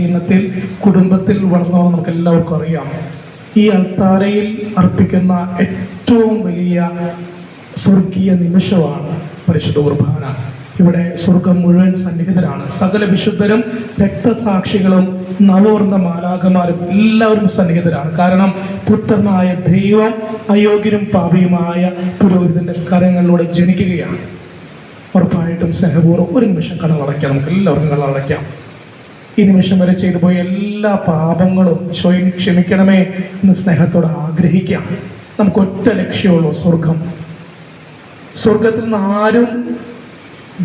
പരിശീലനത്തിൽ കുടുംബത്തിൽ വളർന്നവർ നമുക്ക് എല്ലാവർക്കും അറിയാം. ഈ അൾത്താരയിൽ അർപ്പിക്കുന്ന ഏറ്റവും വലിയ സ്വർഗീയ നിമിഷമാണ് പരിശുദ്ധ കുർബാന. ഇവിടെ സ്വർഗം മുഴുവൻ സന്നിഹിതരാണ്. സകല വിശുദ്ധരും രക്തസാക്ഷികളും നവോർന്ന മാലാഖമാരും എല്ലാവരും സന്നിഹിതരാണ്. കാരണം പുത്രനായ ദൈവം അയോഗ്യനും പാപിയുമായ പുരോഹിതന്റെ കരങ്ങളിലൂടെ ജനിക്കുകയാണ്. ഉറപ്പായിട്ടും സ്നേഹപൂർവം ഒരു നിമിഷം കണ്ണടയ്ക്കാം നമുക്ക് എല്ലാവർക്കും കണ്ണടയ്ക്കാം ഈ നിമിഷം വരെ ചെയ്തു പോയ എല്ലാ പാപങ്ങളും സ്വയം ക്ഷമിക്കണമേ എന്ന് സ്നേഹത്തോടെ ആഗ്രഹിക്കാം. നമുക്ക് ഒറ്റ ലക്ഷ്യമുള്ളൂ സ്വർഗം. സ്വർഗത്തിൽ നിന്ന് ആരും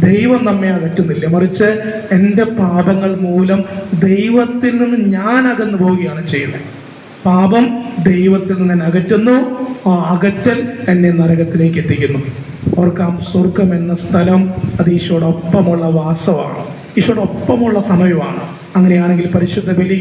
ദൈവം നമ്മെ അകറ്റുന്നില്ല. മറിച്ച് എന്റെ പാപങ്ങൾ മൂലം ദൈവത്തിൽ നിന്ന് ഞാൻ അകന്നു പോവുകയാണ് ചെയ്യുന്നത്. പാപം ദൈവത്തിൽ നിന്ന് എന്നെ അകറ്റുന്നു ആ അകറ്റൽ എന്നെ നരകത്തിലേക്ക് എത്തിക്കുന്നു. ഓർക്കാം സ്വർഗം എന്ന സ്ഥലം അത് ഈശോടൊപ്പമുള്ള വാസമാണ്. ഈശോടൊപ്പമുള്ള സമയമാണ്. അങ്ങനെയാണെങ്കിൽ പരിശുദ്ധ ബലി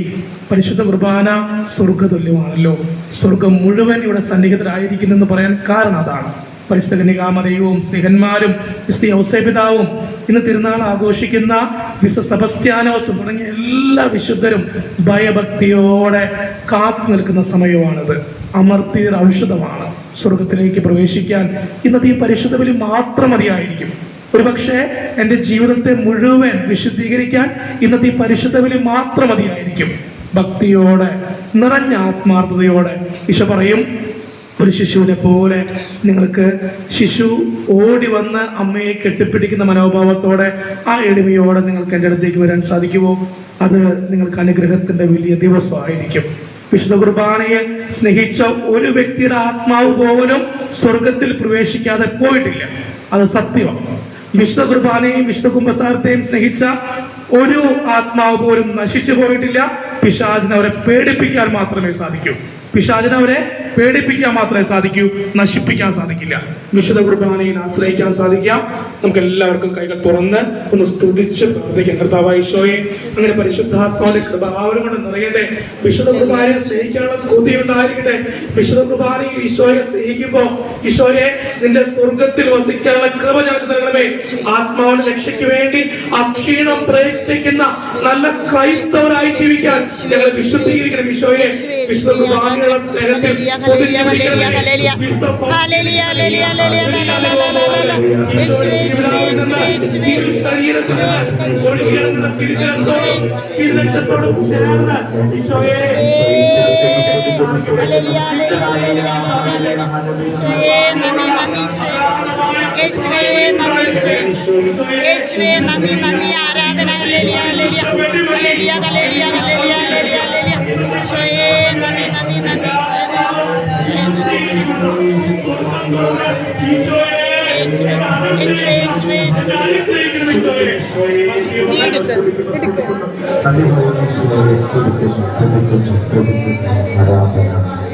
പരിശുദ്ധ കുർബാന സ്വർഗതുല്യമാണല്ലോ സ്വർഗം മുഴുവൻ ഇവിടെ സന്നിഹിതരായിരിക്കുന്നെന്ന് പറയാൻ കാരണം അതാണ്. പരിശുദ്ധ കന്യകാമറയവും സ്നേഹന്മാരും വിശുദ്ധ ഔസേപിതാവും ഇന്ന് തിരുനാൾ ആഘോഷിക്കുന്ന വിശുദ്ധ സബസ്ത്യാനോസും തുടങ്ങിയ എല്ലാ വിശുദ്ധരും ഭയഭക്തിയോടെ കാത്തു നിൽക്കുന്ന സമയമാണിത്. അമർത്തിയ ഔഷധമാണ് സ്വർഗത്തിലേക്ക് പ്രവേശിക്കാൻ ഇന്നത്തെ ഈ പരിശുദ്ധ ബലി മാത്രം മതിയായിരിക്കും. ഒരുപക്ഷെ എന്റെ ജീവിതത്തെ മുഴുവൻ വിശുദ്ധീകരിക്കാൻ ഇന്നത്തെ ഈ പരിശുദ്ധ ബലി മാത്രം മതിയായിരിക്കും. ഭക്തിയോടെ നിറഞ്ഞ ആത്മാർത്ഥതയോടെ ഈശ പറയും ഒരു ശിശുവിനെ പോലെ നിങ്ങൾക്ക് ശിശു ഓടി വന്ന് അമ്മയെ കെട്ടിപ്പിടിക്കുന്ന മനോഭാവത്തോടെ ആ എളിമയോടെ നിങ്ങൾക്ക് എന്റെ അടുത്തേക്ക് വരാൻ സാധിക്കുമോ? അത് നിങ്ങൾക്ക് അനുഗ്രഹത്തിന്റെ വലിയ ദിവസമായിരിക്കും. വിശുദ്ധ കുർബാനയെ സ്നേഹിച്ച ഒരു വ്യക്തിയുടെ ആത്മാവ് പോലും സ്വർഗത്തിൽ പ്രവേശിക്കാതെ പോയിട്ടില്ല. അത് സത്യമാണ്. വിശുദ്ധ കുർബാനയും വിഷ്ണു കുംഭസാരത്തെയും സ്നേഹിച്ച ഒരു ആത്മാവ് പോലും നശിച്ചു പോയിട്ടില്ല. പിശാചിനവരെ പേടിപ്പിക്കാൻ മാത്രമേ സാധിക്കൂ. പിശാചിനവരെ പേടിപ്പിക്കാൻ മാത്രമേ സാധിക്കൂ. നശിപ്പിക്കാൻ സാധിക്കില്ല. വിശുദ്ധ കുർബാനയിൽ ആശ്രയിക്കാൻ സാധിക്കാം. നമുക്ക് എല്ലാവർക്കും കൈകൾ തുറന്ന് ഒന്ന് സ്തുതിച്ച് പ്രാർത്ഥിക്കാം. കർത്താവ് ഈശോയെ അങ്ങനെ പരിശുദ്ധാത്മാവിന്റെ കൃപ ആരും കൊണ്ട് നിറയട്ടെ. വിശുദ്ധ കുർബാനയെ സ്നേഹിക്കാനുള്ള സ്തുതി ഉണ്ടായിരിക്കട്ടെ. വിശുദ്ധ കുർബാനയിൽ ഈശോയെ സ്നേഹിക്കുമ്പോ ഈശോയെ നിന്റെ സ്വർഗത്തിൽ വസിക്കാനുള്ള കൃപ ഞാൻ ശ്രമേ ആത്മാവിന്റെ രക്ഷയ്ക്ക് വേണ്ടി അക്ഷീണം പ്രയത്നിക്കുന്ന നല്ല ക്രൈസ്തവരായി ജീവിക്കാൻ ഞങ്ങൾ വിശുദ്ധീകരിക്കണം ഈശോയെ വിശുദ്ധ കുർബാനയുടെ സ്നേഹത്തിൽ hallelujah, hallelujah, hallelujah. nani shrestha Yeshve nani shrestha Yeshve nani nani aradhana hallelujah hallelujah hallelujah hallelujah hallelujah hallelujah hallelujah Shve nani nani nani shrestha Shve nani shrestha Thank you.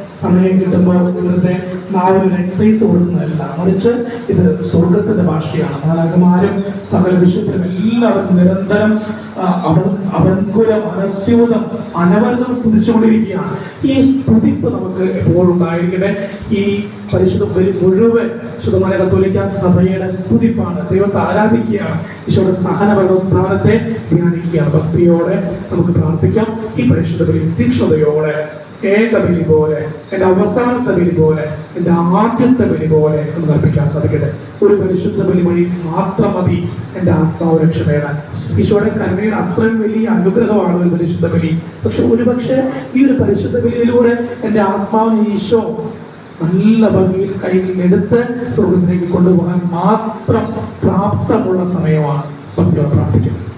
സമയം കിട്ടുമ്പോൾ ഇവിടുത്തെ ആ ഒരു എക്സസൈസ് കൊടുക്കുന്നതല്ല. മറിച്ച് ഇത് സ്വർഗത്തിന്റെ ഭാഷയാണ്. മാലാകമാരും സകല വിശുദ്ധരും എല്ലാവരും നിരന്തരം അവൻ അവൻകുല മനസ്യൂതം അനവരതം സ്തുതിച്ചുകൊണ്ടിരിക്കുകയാണ്. ഈ സ്തുതിപ്പ് നമുക്ക് എപ്പോഴും ഉണ്ടായിരിക്കട്ടെ. ഈ പരിശുദ്ധ മുഴുവൻ ശുദ്ധമായ കത്തോലിക്ക സഭയുടെ സ്തുതിപ്പാണ്. ദൈവത്തെ ആരാധിക്കുകയാണ്. ഈശോയുടെ സഹന ഭഗവത്ഥാനത്തെ ധ്യാനിക്കുക ഭക്തിയോടെ നമുക്ക് പ്രാർത്ഥിക്കാം. ഈ പരിശുദ്ധ പ്രതീക്ഷതയോടെ ഏക ബലി പോലെ എന്റെ അവസാനത്തെ ബലി പോലെ എന്റെ ആദ്യത്തെ ബലി പോലെ എന്ന് അർപ്പിക്കാൻ സാധിക്കട്ടെ. ഒരു പരിശുദ്ധ ബലി വഴി മാത്രം മതി എന്റെ ആത്മാവ് രക്ഷ നേടാൻ ഈശോയുടെ കരുണയുടെ അത്രയും വലിയ അനുഗ്രഹമാണ് ഒരു പരിശുദ്ധ ബലി പക്ഷെ ഒരുപക്ഷെ ഈ ഒരു പരിശുദ്ധ ബലിയിലൂടെ എന്റെ ആത്മാവിന് ഈശോ നല്ല ഭംഗിയിൽ കയ്യിൽ എടുത്ത് സ്വർഗത്തിലേക്ക് കൊണ്ടുപോകാൻ മാത്രം പ്രാപ്തമുള്ള സമയമാണ്. സത്യം പ്രാർത്ഥിക്കുന്നത്